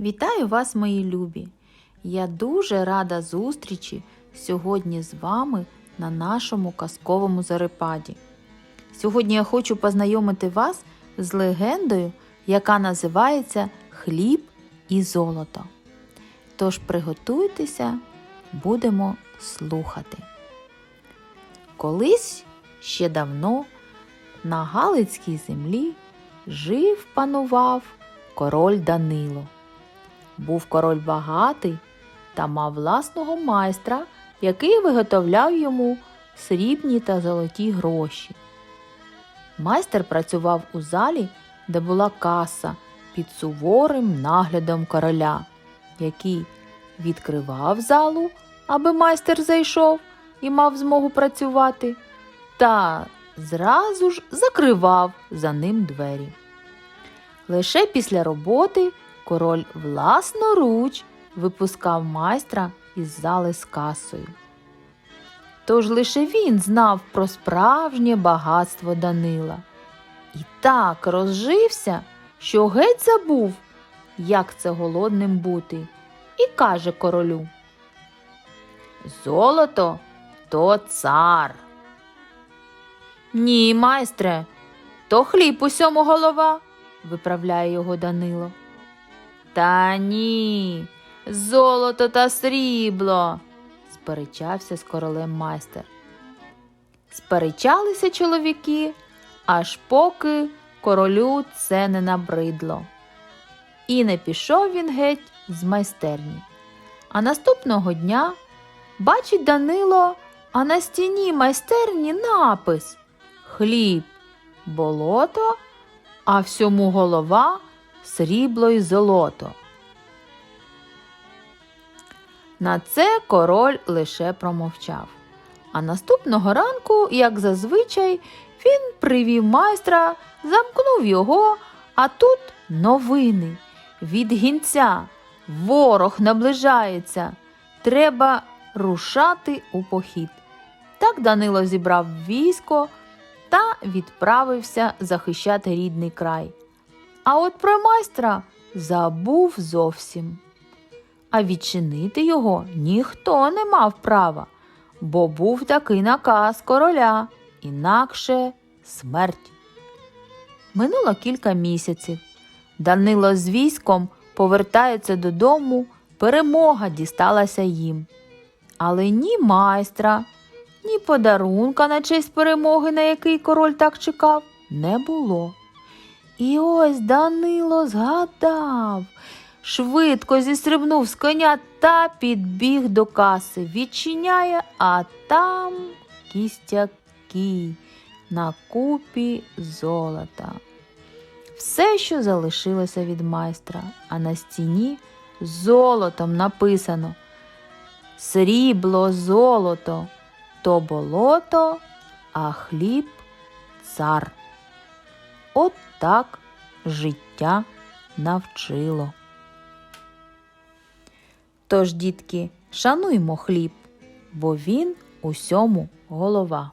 Вітаю вас, мої любі! Я дуже рада зустрічі сьогодні з вами на нашому казковому зарипаді. Сьогодні я хочу познайомити вас з легендою, яка називається Хліб і золото. Тож приготуйтеся, будемо слухати. Колись ще давно на Галицькій землі жив панував король Данило. Був король багатий та мав власного майстра, який виготовляв йому срібні та золоті гроші. Майстер працював у залі, де була каса під суворим наглядом короля, який відкривав залу, аби майстер зайшов і мав змогу працювати, та зразу ж закривав за ним двері. Лише після роботи король власноруч випускав майстра із зали з касою. Тож лише він знав про справжнє багатство Данила і так розжився, що геть забув, як це голодним бути, і каже королю Золото то цар. Ні, майстре, то хліб усьому голова, виправляє його Данило. Та ні, золото та срібло, сперечався з королем майстер. Сперечалися чоловіки, аж поки королю це не набридло. І не пішов він геть з майстерні. А наступного дня бачить Данило, а на стіні майстерні напис Хліб, болото, а всьому голова срібло й золото. На це король лише промовчав. А наступного ранку, як зазвичай, він привів майстра, замкнув його, а тут новини. Від гінця ворог наближається. Треба рушати у похід. Так Данило зібрав військо та відправився захищати рідний край. А от про майстра забув зовсім. А відчинити його ніхто не мав права, бо був такий наказ короля, інакше смерть. Минуло кілька місяців. Данило з військом повертається додому, перемога дісталася їм. Але ні майстра, ні подарунка на честь перемоги, на який король так чекав, не було. І ось Данило згадав, швидко зістрибнув з коня та підбіг до каси. Відчиняє, а там кістяки на купі золота. Все, що залишилося від майстра, а на стіні золотом написано Срібло золото, то болото, а хліб цар. От так життя навчило. Тож, дітки, шануймо хліб, бо він усьому голова.